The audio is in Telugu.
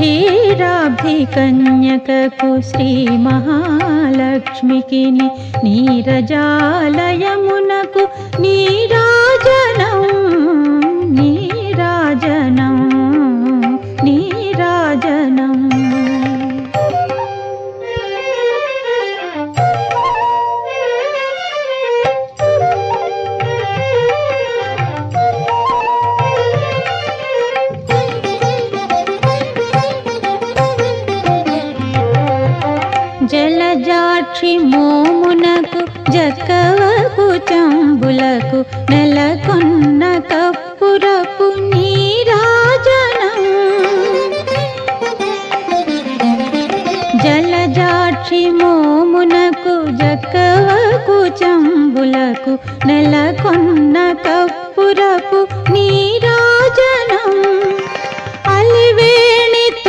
क्षीराब्धिकन्यककुश्रीमहालक्ष्मिकिनि नीरजालयम् జలజాక్షి మోమునకు జక్కవకు చంబులకు నెలకొన్న కప్పురపు నీరాజనం. జలజాక్షి మోమునకు జక్కవకు చంబులకు నెలకొన్న కప్పు